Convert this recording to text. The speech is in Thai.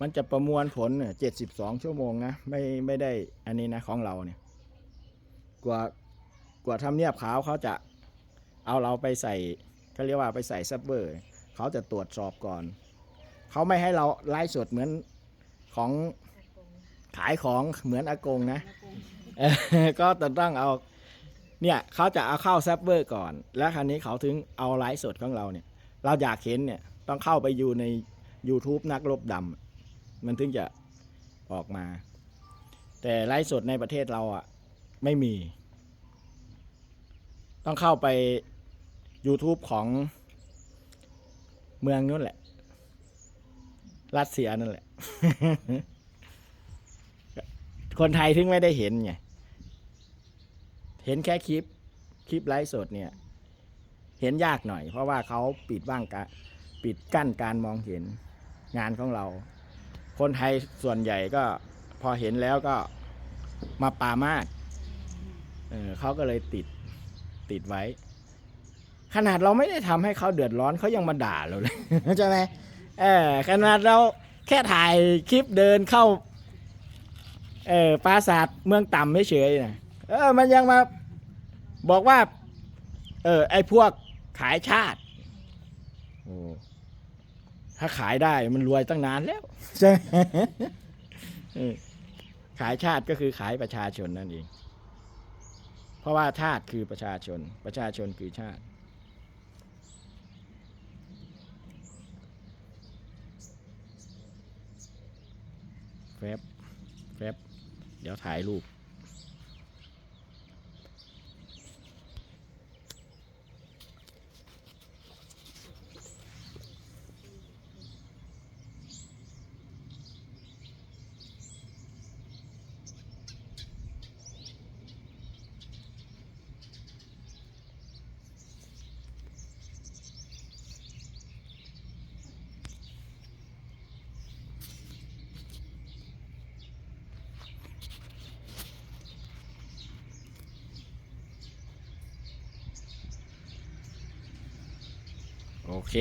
มันจะประมวลผลเจ็ดสิบสองชั่วโมงนะ ไม่ไม่ได้อันนี้นะของเราเนี่ย กว่ากว่าทำเนียบขาวเขาจะเอาเราไปใส่เขาเรียกว่าไปใส่ซับเวอร์เขาจะตรวจสอบก่อน เขาไม่ให้เราไลฟ์สดเหมือนของขายของเหมือนอากงนะ ก็ต้องเอาเนี่ยเขาจะเอาเข้าซับเวอร์ก่อน แล้วคราวนี้เขาถึงเอาไลฟ์สดของเราเนี่ย เราอยากเห็นเนี่ยต้องเข้าไปอยู่ใน YouTube นักรบดำ มันถึงจะออกมา แต่ไลฟ์สดในประเทศเราอะ ไม่มี ต้องเข้าไป YouTube ของเมืองนู้นแหละ รัสเซียนั่นแหละ คนไทยถึงไม่ได้เห็นไง เห็นแค่คลิป คลิปไลฟ์สดเนี่ย เห็นยากหน่อย เพราะว่าเขาปิดบ้างกะปิดกั้นการมองเห็นงานของเรา คนไทยส่วนใหญ่ก็พอเห็นแล้วก็มาปามาดเออเขาก็เลยติดติดไว้ ขนาดเราไม่ได้ทำให้เขาเดือดร้อนเขายังมาด่าเราเลยใช่ไหมเออขนาดเราแค่ถ่ายคลิปเดินเข้า เออปราสาทเมืองต่ำเฉยๆนะเออมันยังมาบอกว่า เออไอ้พวกขายชาติ ถ้าขายได้มันรวยตั้งนานแล้วใช่ไหมเออขายชาติก็คือขายประชาชนนั่นเอง เพราะว่าชาติคือประชาชน ประชาชนคือชาติ แฟบแฟบเดี๋ยวถ่ายรูป โอเค